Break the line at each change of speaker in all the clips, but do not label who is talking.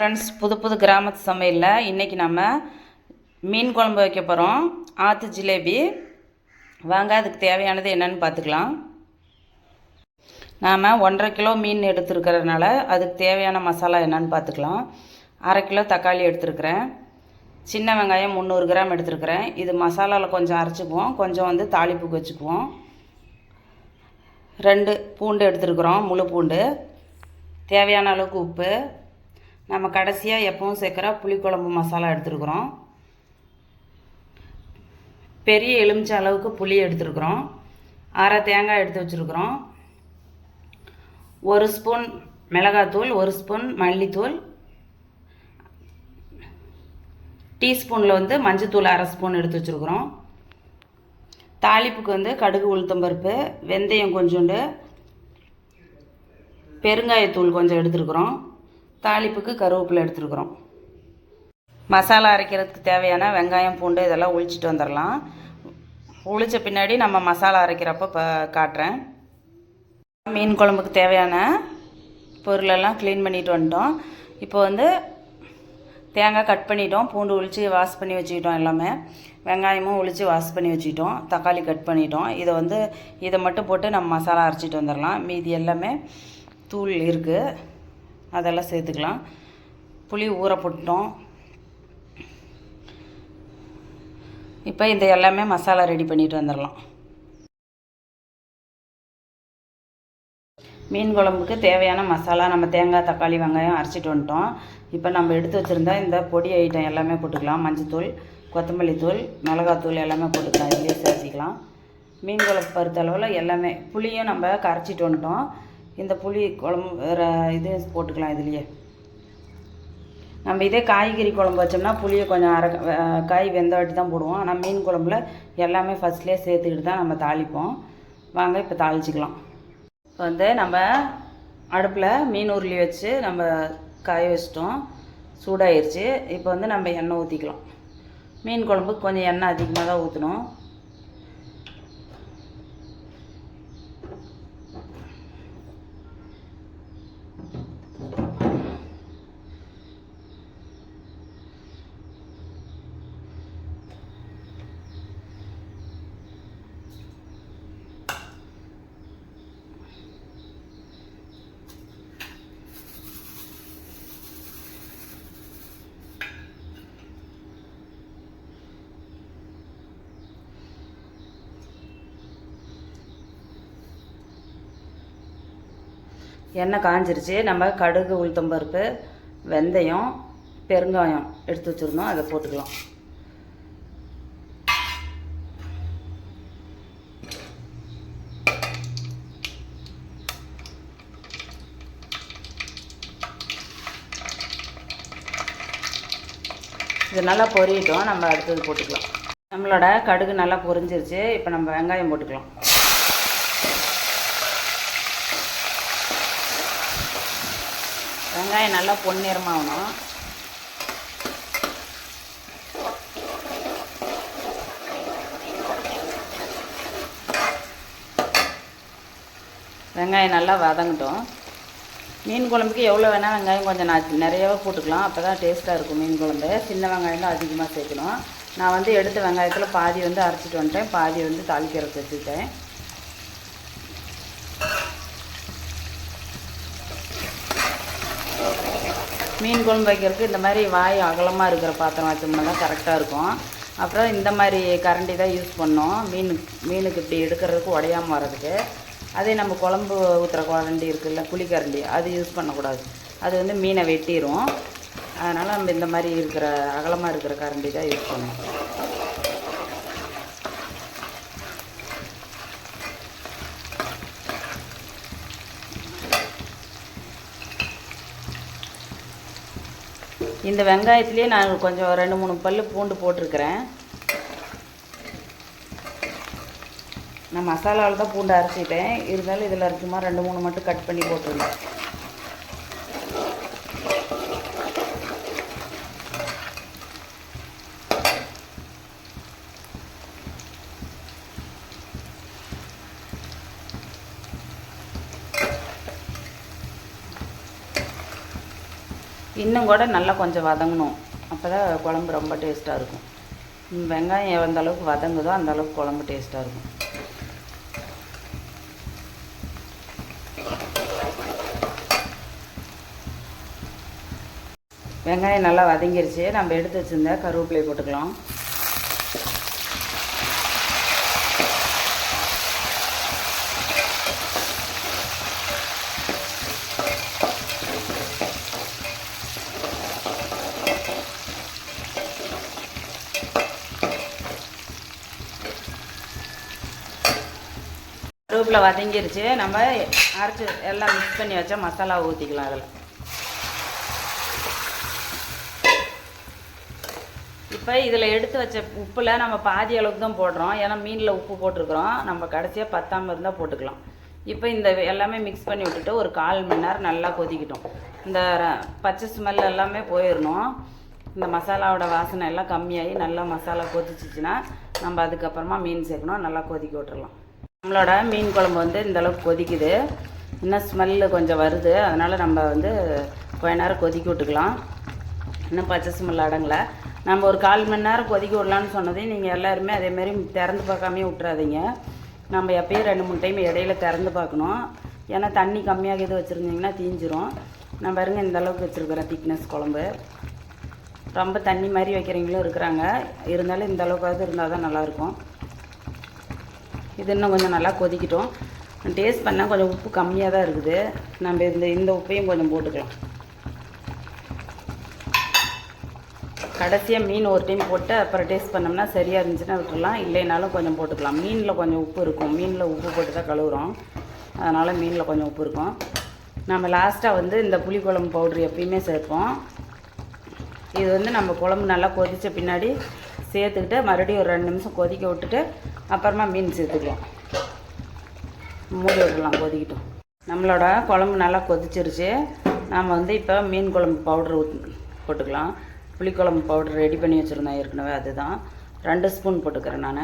Friends புது புது கிராமத்து சமையலில் இன்றைக்கி நம்ம மீன் குழம்பு வைக்க போகிறோம் ஆற்று ஜிலேபி. வாங்க அதுக்கு தேவையானது என்னன்னு பார்த்துக்கலாம். நாம் ஒன்றரை கிலோ மீன் எடுத்துருக்கிறதுனால அதுக்கு தேவையான மசாலா என்னென்னு பார்த்துக்கலாம். அரை கிலோ தக்காளி எடுத்துருக்கிறேன். சின்ன வெங்காயம் முந்நூறு கிராம் எடுத்துருக்கிறேன். இது மசாலாவில் கொஞ்சம் அரைச்சிக்குவோம். கொஞ்சம் வந்து தாளிப்புக்கு வச்சுக்குவோம். ரெண்டு பூண்டு எடுத்துருக்குறோம் முழு பூண்டு. தேவையான அளவுக்கு உப்பு. நம்ம கடைசியாக எப்பவும் சேர்க்குற புளிக்குழம்பு மசாலா எடுத்துருக்குறோம். பெரிய எலுமிச்சை அளவுக்கு புளி எடுத்துருக்குறோம். அரை தேங்காய் எடுத்து வச்சுருக்குறோம். ஒரு ஸ்பூன் மிளகாத்தூள் ஒரு ஸ்பூன் மல்லித்தூள் டீஸ்பூனில் வந்து மஞ்சத்தூள் அரை ஸ்பூன் எடுத்து வச்சுருக்குறோம். தாளிப்புக்கு வந்து கடுகு உளுத்தம்பருப்பு வெந்தயம் கொஞ்சோண்டு பெருங்காயத்தூள் கொஞ்சம் எடுத்துருக்குறோம். தாளிப்புக்கு கருவேப்பிலை எடுத்துருக்குறோம். மசாலா அரைக்கிறதுக்கு தேவையான வெங்காயம் பூண்டு இதெல்லாம் ஒழிச்சிட்டு வந்துடலாம் உளித்த பின்னாடி நம்ம மசாலா அரைக்கிறப்ப இப்போ காட்டுறேன். மீன் குழம்புக்கு தேவையான பொருளெல்லாம் க்ளீன் பண்ணிட்டு வந்துட்டோம். இப்போ வந்து தேங்காய் கட் பண்ணிட்டோம். பூண்டு உளித்து வாஷ் பண்ணி வச்சுக்கிட்டோம் எல்லாமே. வெங்காயமும் உளித்து வாஷ் பண்ணி வச்சுக்கிட்டோம். தக்காளி கட் பண்ணிட்டோம். இதை வந்து இதை மட்டும் போட்டு நம்ம மசாலா அரைச்சிட்டு வந்துடலாம் மீதி எல்லாமே தூள் இருக்குது அதெல்லாம் சேர்த்துக்கலாம். புளி ஊற போட்டோம் இப்போ இந்த எல்லாமே மசாலா ரெடி பண்ணிட்டு வந்துடலாம். மீன் குழம்புக்கு தேவையான மசாலா நம்ம தேங்காய் தக்காளி வெங்காயம் அரைச்சிட்டு வந்துட்டோம். இப்போ நம்ம எடுத்து வச்சுருந்தா இந்த பொடி ஐட்டம் எல்லாமே போட்டுக்கலாம். மஞ்சத்தூள் கொத்தமல்லி தூள் மிளகாத்தூள் எல்லாமே போட்டுக்கலாம். இதுலேயே சேர்த்திக்கலாம். மீன் குழம்பு பருத்தளவில் எல்லாமே புளியும் நம்ம கரைச்சிட்டு வந்துட்டோம். இந்த புளி குழம்பு வேறு இது போட்டுக்கலாம் இதுலேயே. நம்ம இதே காய்கறி குழம்பு வச்சோம்னா புளியை கொஞ்சம் அரை காய் வெந்த வாட்டி தான் போடுவோம். ஆனால் மீன் குழம்புல எல்லாமே ஃபஸ்ட்லேயே சேர்த்துக்கிட்டு தான் நம்ம தாளிப்போம். வாங்க இப்போ தாளிச்சிக்கலாம். இப்போ வந்து நம்ம அடுப்பில் மீன் உருளி வச்சு நம்ம காய வச்சிட்டோம். சூடாயிருச்சு. இப்போ வந்து நம்ம எண்ணெய் ஊற்றிக்கலாம் மீன் குழம்புக்கு கொஞ்சம் எண்ணெய் அதிகமாக தான் ஊற்றணும் எண்ணெய் காஞ்சிருச்சு. நம்ம கடுகு உளுத்தம்பருப்பு வெந்தயம் பெருங்காயம் எடுத்து வச்சுருந்தோம். அதை போட்டுக்கலாம். இது நல்லா பொரியட்டும். நம்ம அடுத்தது போட்டுக்கலாம். நம்மளோட கடுகு நல்லா பொரிஞ்சிருச்சு. இப்போ நம்ம வெங்காயம் போட்டுக்கலாம். வெங்காயம் நல்லா பொன்னிறமாகணும். வெங்காயம் நல்லா வதங்கட்டும். மீன் குழம்புக்கு எவ்வளோ வேணால் வெங்காயம் கொஞ்சம் நான் நிறையவே போட்டுக்கலாம். அப்போ தான் டேஸ்ட்டாக இருக்கும் மீன் குழம்பு. சின்ன வெங்காயம் தான் அதிகமாக சேர்க்கணும். நான் வந்து எடுத்த வெங்காயத்தில் பாதி வந்து அரைச்சிட்டு வந்துட்டேன். பாதி வந்து தாளிக்கிறதுக்கு வச்சுக்கிட்டேன். மீன் குழம்பு வைக்கிறதுக்கு இந்த மாதிரி வாய் அகலமாக இருக்கிற பாத்திரம் வச்சோம்னா தான் கரெக்டாக இருக்கும். அப்புறம் இந்த மாதிரி கரண்டி தான் யூஸ் பண்ணோம். மீன் மீனுக்கு இப்படி எடுக்கிறதுக்கு உடையாமல் வர்றதுக்கு. அதே நம்ம குழம்பு ஊற்றுற குழண்டி இருக்குல்ல புளிக்கரண்டி அது யூஸ் பண்ணக்கூடாது. அது வந்து மீனை வெட்டிடும் அதனால் நம்ம இந்த மாதிரி இருக்கிற அகலமாக இருக்கிற கரண்டி தான் யூஸ் பண்ணுவோம். இந்த வெங்காயத்துலேயே நான் கொஞ்சம் ரெண்டு மூணு பல் பூண்டு போட்டிருக்கிறேன். நான் மசாலாவில் தான் பூண்டு அரைச்சிட்டேன். இருந்தாலும் இதில் இருக்குமா ரெண்டு மூணு மட்டும் கட் பண்ணி போட்டுருந்தேன் இன்னும் கூட நல்லா கொஞ்சம் வதங்கணும். அப்போ தான் குழம்பு ரொம்ப டேஸ்ட்டாக இருக்கும். வெங்காயம் எந்த அளவுக்கு வதங்குதோ அந்த அளவுக்கு குழம்பு டேஸ்ட்டாக இருக்கும். வெங்காயம் நல்லா வதங்கிருச்சு. நம்ம எடுத்து வச்சுருந்தா கருவேப்பிலை போட்டுக்கலாம். கருவேப்பிலை வதங்கிருச்சு. நம்ம அரைச்சி எல்லாம் மிக்ஸ் பண்ணி வச்சா மசாலா ஊற்றிக்கலாம் அதில். இப்போ இதில் எடுத்து வச்ச உப்பில் நம்ம பாதி அளவுக்கு தான் போடுறோம். ஏன்னா மீனில் உப்பு போட்டிருக்கிறோம். நம்ம கடைசியாக பத்தாமல் இருந்தால் போட்டுக்கலாம். இப்போ இந்த எல்லாமே மிக்ஸ் பண்ணி விட்டுட்டு ஒரு கால் மணி நேரம் நல்லா கொதிக்கட்டும். இந்த பச்சை ஸ்மெல் எல்லாமே போயிடணும் இந்த மசாலாவோட வாசனை எல்லாம் கம்மியாகி நல்லா மசாலா கொதிச்சிச்சுன்னா நம்ம அதுக்கப்புறமா மீன் சேர்க்கணும். நல்லா கொதிக்க விட்டுறலாம். நம்மளோட மீன் குழம்பு வந்து இந்த அளவுக்கு கொதிக்குது. இன்னும் ஸ்மெல்லு கொஞ்சம் வருது. அதனால் நம்ம வந்து கொஞ்ச நேரம் கொதிக்க விட்டுக்கலாம். இன்னும் பச்சை ஸ்மெல் அடங்கலை. நம்ம ஒரு கால் மணி நேரம் கொதிக்க விடலான்னு சொன்னதையும் நீங்கள் எல்லாருமே அதேமாரி திறந்து பார்க்காமே விட்றாதீங்க நம்ம எப்பயும் ரெண்டு மூணு டைம் இடையில திறந்து பார்க்கணும். ஏன்னா தண்ணி கம்மியாக எது வச்சுருந்தீங்கன்னா தீஞ்சிரும். நான் பாருங்க இந்த அளவுக்கு திக்னஸ் குழம்பு. ரொம்ப தண்ணி மாதிரி வைக்கிறவங்களும் இருக்கிறாங்க. இருந்தாலும் இந்தளவுக்காவது இருந்தால் தான் நல்லாயிருக்கும் இது இன்னும் கொஞ்சம் நல்லா கொதிக்கட்டும். டேஸ்ட் பண்ணால் கொஞ்சம் உப்பு கம்மியாக தான் இருக்குது. நம்ம இந்த இந்த உப்பையும் கொஞ்சம் போட்டுக்கலாம். கடைசியாக மீன் ஒரு டைம் போட்டு அப்புறம் டேஸ்ட் பண்ணோம்னா சரியாக இருந்துச்சுன்னா விட்டுடலாம் இல்லைனாலும் கொஞ்சம் போட்டுக்கலாம். மீனில் கொஞ்சம் உப்பு இருக்கும். மீனில் உப்பு போட்டு தான் கழுவுறோம். அதனால் மீனில் கொஞ்சம் உப்பு இருக்கும். நம்ம லாஸ்ட்டாக வந்து இந்த புளிக்குழம்பு பவுட்ரு எப்பயுமே சேர்ப்போம். இது வந்து நம்ம குழம்பு நல்லா கொதித்த பின்னாடி சேர்த்துக்கிட்டு மறுபடியும் ஒரு ரெண்டு நிமிஷம் கொதிக்க விட்டுட்டு அப்புறமா மீன் சேர்த்துக்கலாம். மூடி விடலாம் கொதிக்கட்டும். நம்மளோட குழம்பு நல்லா கொதிச்சிருச்சு. நாம் வந்து இப்போ மீன் குழம்பு பவுடர் போட்டுக்கலாம். புளிக்குழம்பு பவுடர் ரெடி பண்ணி வச்சுருந்தேன் ஏற்கனவே அதுதான். ரெண்டு ஸ்பூன் போட்டுக்கிறேன் நான்.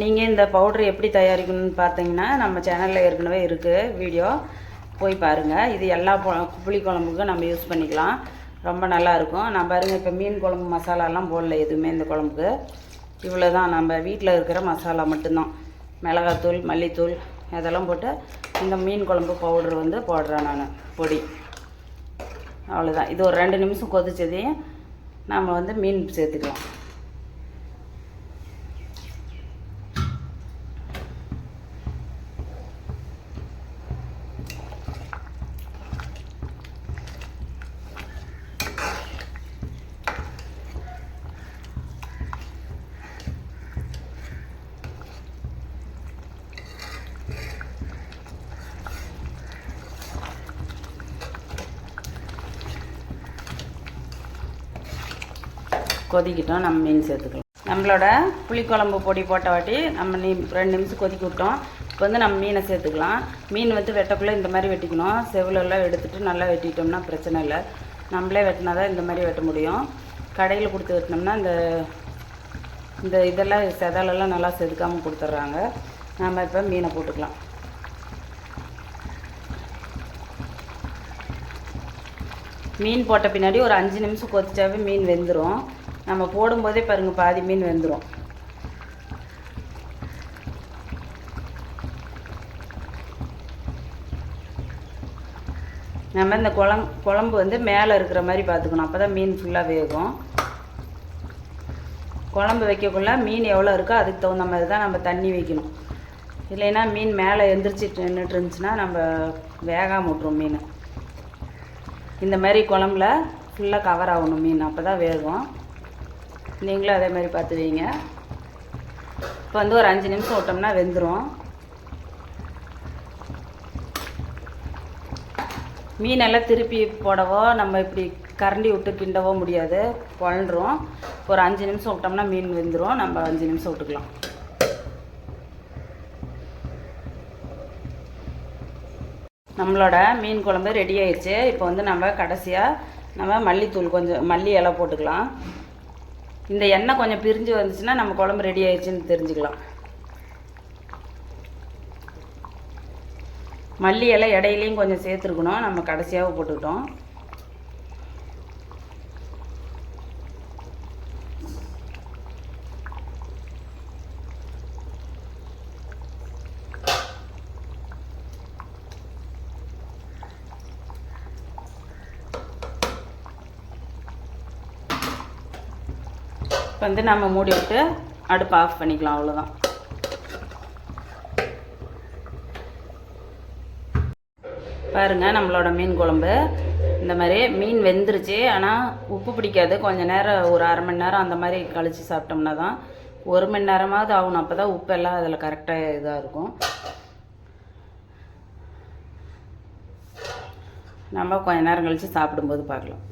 நீங்கள் இந்த பவுட்ரு எப்படி தயாரிக்கணும்னு பார்த்தீங்கன்னா நம்ம சேனலில் ஏற்கனவே இருக்குது வீடியோ போய் பாருங்கள் இது எல்லா புளிக்குழம்புக்கும் நம்ம யூஸ் பண்ணிக்கலாம். ரொம்ப நல்லா இருக்கும் நான் பாருங்கள் இப்போ மீன் குழம்பு மசாலாலாம் போடல எதுவுமே இந்த குழம்புக்கு. இவ்வளோ தான் நம்ம வீட்டில் இருக்கிற மசாலா மட்டும்தான். மிளகாத்தூள் மல்லித்தூள் இதெல்லாம் போட்டு இந்த மீன் குழம்பு பவுடர் வந்து போடுறேன் நான் பொடி. அவ்வளோதான் இது ஒரு ரெண்டு நிமிஷம் கொதிச்சதையும் நம்ம வந்து மீன் சேர்த்துக்கலாம். கொதிக்கிட்டோம் நம்ம மீன் சேர்த்துக்கலாம். நம்மளோட புளிக்குழம்பு பொடி போட்ட வாட்டி நம்ம நீ ரெண்டு நிமிஷம் கொதிக்க விட்டோம். இப்போ வந்து நம்ம மீனை சேர்த்துக்கலாம். மீன் வந்து வெட்டக்குள்ளே இந்த மாதிரி வெட்டிக்கணும். செவிலெல்லாம் எடுத்துகிட்டு நல்லா வெட்டிட்டோம்னா பிரச்சனை இல்லை. நம்மளே வெட்டினா தான் இந்த மாதிரி வெட்ட முடியும். கடையில் கொடுத்து வெட்டினோம்னா இந்த இந்த இதெல்லாம் செதலெல்லாம் நல்லா செதுக்காமல் கொடுத்துட்றாங்க. நம்ம இப்போ மீனை போட்டுக்கலாம். மீன் போட்ட பின்னாடி ஒரு அஞ்சு நிமிஷம் கொதிச்சாவே மீன் வெந்துடும் நம்ம போடும்போதே பாருங்கள் பாதி மீன் வெந்துடும் நம்ம இந்த குழம் குழம்பு வந்து மேலே இருக்கிற மாதிரி பார்த்துக்கணும். அப்போ தான் மீன் ஃபுல்லாக வேகும். குழம்பு வைக்கக்குள்ள மீன் எவ்வளோ இருக்கோ அதுக்கு தகுந்த மாதிரி தான் நம்ம தண்ணி வைக்கணும். இல்லைன்னா மீன் மேலே எந்திரிச்சு நின்றுட்டு இருந்துச்சுன்னா நம்ம வேகாம விட்ருவோம் மீன். இந்த மாதிரி குழம்புல ஃபுல்லாக கவர் ஆகணும் மீன். அப்போ தான் வேகும். நீங்களும் அதே மாதிரி பார்த்து வைங்க இப்போ வந்து ஒரு அஞ்சு நிமிஷம் விட்டோம்னா வெந்துடும் மீனெல்லாம் திருப்பி போடவோ நம்ம இப்படி கரண்டி விட்டு கிண்டவோ முடியாது. குழந்துரும். ஒரு அஞ்சு நிமிஷம் விட்டோம்னா மீன் வெந்துடும் நம்ம அஞ்சு நிமிஷம் விட்டுக்கலாம். நம்மளோட மீன் குழம்பு ரெடி ஆயிடுச்சு. இப்போ வந்து நம்ம கடைசியாக நம்ம மல்லித்தூள் கொஞ்சம் மல்லி இலை போட்டுக்கலாம். இந்த எண்ணெய் கொஞ்சம் பிரிஞ்சு வந்துச்சுன்னா நம்ம குழம்பு ரெடி ஆயிடுச்சுன்னு தெரிஞ்சுக்கலாம். மல்லி எல்லாம் இடையிலையும் கொஞ்சம் சேர்த்துருக்கணும். நம்ம கடைசியாக போட்டுக்கிட்டோம். வந்து நம்ம மூடி விட்டு அடுப்பு ஆஃப் பண்ணிக்கலாம் அவ்வளோதான் பாருங்க நம்மளோட மீன் குழம்பு. இந்த மாதிரி மீன் வெந்துருச்சு. ஆனால் உப்பு பிடிக்காது. கொஞ்சம் நேரம் ஒரு அரை மணி நேரம் அந்த மாதிரி கழித்து சாப்பிட்டோம்னா தான் ஒரு மணி நேரமாவது ஆகணும். அப்போ தான் உப்பெல்லாம் அதில் கரெக்டாக இதாக இருக்கும். நம்ம கொஞ்ச நேரம் கழித்து சாப்பிடும்போது பார்க்கலாம்.